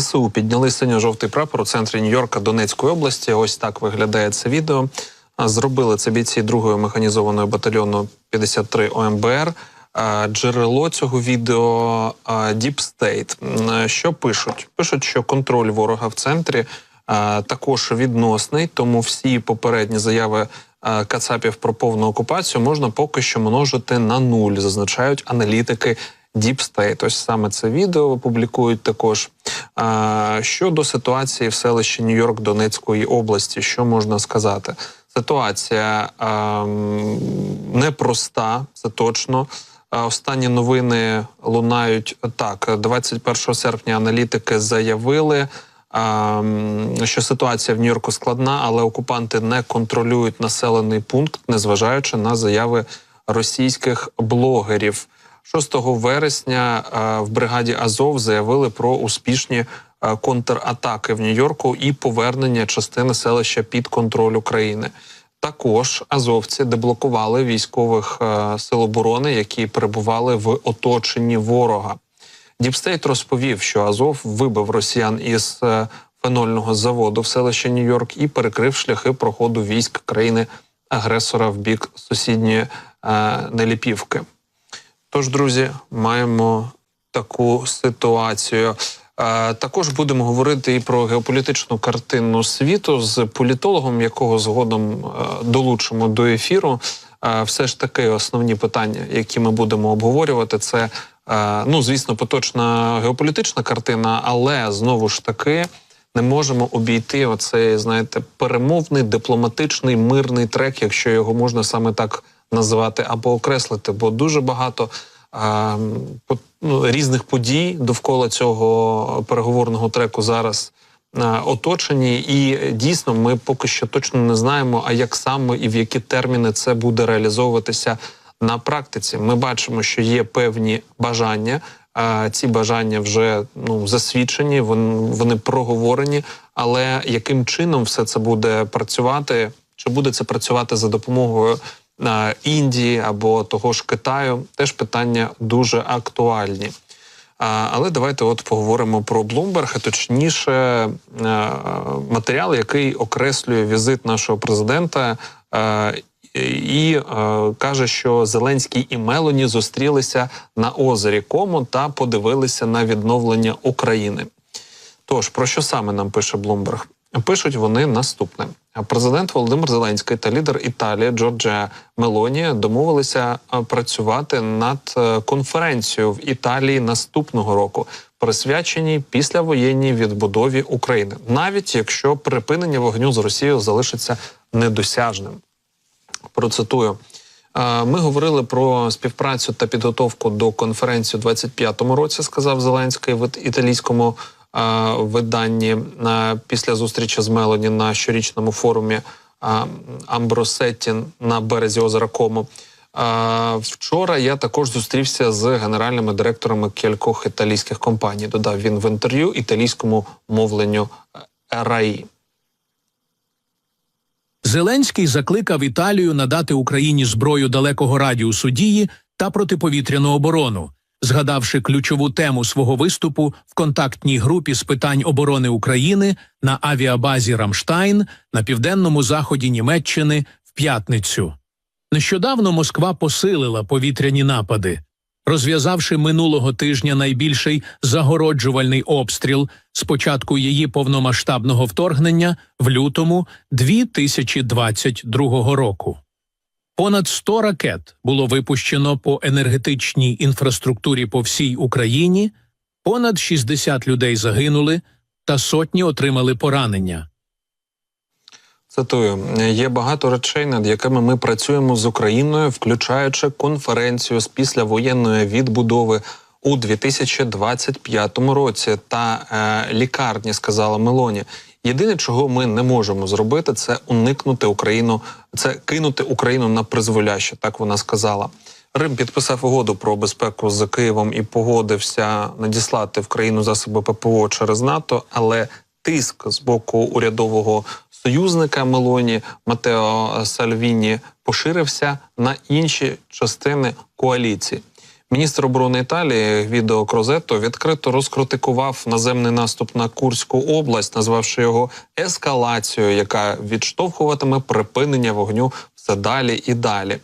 ЗСУ підняли синьо-жовтий прапор у центрі Нью-Йорка Донецької області. Ось так виглядає це відео. Зробили це бійці 2-ї механізованої батальйону 53 ОМБР. Джерело цього відео Deep State. Що пишуть? Пишуть, що контроль ворога в центрі також відносний, тому всі попередні заяви Кацапів про повну окупацію можна поки що множити на нуль, зазначають аналітики Deep State. Ось саме це відео публікують також. Щодо ситуації в селищі Нью-Йорк Донецької області, що можна сказати? Ситуація а, непроста, це точно. Останні новини лунають так. 21 серпня аналітики заявили, а, що ситуація в Нью-Йорку складна, але окупанти не контролюють населений пункт, незважаючи на заяви російських блогерів. 6 вересня в бригаді Азов заявили про успішні контратаки в Нью-Йорку і повернення частини селища під контроль України. Також азовці деблокували військових е, сил оборони, які перебували в оточенні ворога. Діпстейт розповів, що Азов вибив росіян із е, фенольного заводу в селищі Нью-Йорк і перекрив шляхи проходу військ країни агресора в бік сусідньої е, Неліпівки. Тож, друзі, маємо таку ситуацію. Е, Також будемо говорити і про геополітичну картину світу з політологом, якого згодом е, долучимо до ефіру. Е, Все ж таки, основні питання, які ми будемо обговорювати, це ну звісно, поточна геополітична картина, але знову ж таки не можемо обійти оцей, знаєте, перемовний, дипломатичний, мирний трек, якщо його можна саме так назвати або окреслити, бо дуже багато ну, різних подій довкола цього переговорного треку зараз оточені, і дійсно ми поки що точно не знаємо, а як саме і в які терміни це буде реалізовуватися на практиці. Ми бачимо, що є певні бажання. Ці бажання вже ну засвідчені, вони, проговорені. Але яким чином все це буде працювати? Чи буде це працювати за допомогою Індії або того ж Китаю? Теж питання дуже актуальні. Але давайте от поговоримо про Bloomberg, а точніше е, матеріал, який окреслює візит нашого президента. е, і е, каже, що Зеленський і Мелоні зустрілися на озері Комо та подивилися на відновлення України. Тож про що саме нам пише Bloomberg? Пишуть вони наступне: президент Володимир Зеленський та лідер Італії Джорджія Мелоні домовилися працювати над е, конференцією в Італії наступного року, присвяченій післявоєнній відбудові України, навіть якщо припинення вогню з Росією залишиться недосяжним. Процитую. Е, Ми говорили про співпрацю та підготовку до конференції у 25-му році, сказав Зеленський в італійському е, виданні е, після зустрічі з Мелоні на щорічному форумі е, Амбросетті на березі озера Комо. Е, Вчора я також зустрівся з генеральними директорами кількох італійських компаній. Додав він в інтерв'ю італійському мовленню е, РАІ. Зеленський закликав Італію надати Україні зброю далекого радіусу дії та протиповітряну оборону, згадавши ключову тему свого виступу в контактній групі з питань оборони України на авіабазі Рамштайн на південному заході Німеччини в п'ятницю. Нещодавно Москва посилила повітряні напади, розв'язавши минулого тижня найбільший загороджувальний обстріл з початку її повномасштабного вторгнення в лютому 2022 року. Понад 100 ракет було випущено по енергетичній інфраструктурі по всій Україні, понад 60 людей загинули та сотні отримали поранення. Цитую, є багато речей, над якими ми працюємо з Україною, включаючи конференцію з післявоєнної відбудови у 2025 році та е, лікарні, сказала Мелоні. Єдине, чого ми не можемо зробити, це уникнути Україну, це кинути Україну на призволяще. Так вона сказала. Рим підписав угоду про безпеку з Києвом і погодився надіслати в країну засоби ППО через НАТО, але тиск з боку урядового союзника Мелоні Матео Сальвіні поширився на інші частини коаліції. Міністр оборони Італії Гвідо Крозетто відкрито розкритикував наземний наступ на Курську область, назвавши його ескалацією, яка відштовхуватиме припинення вогню все далі і далі.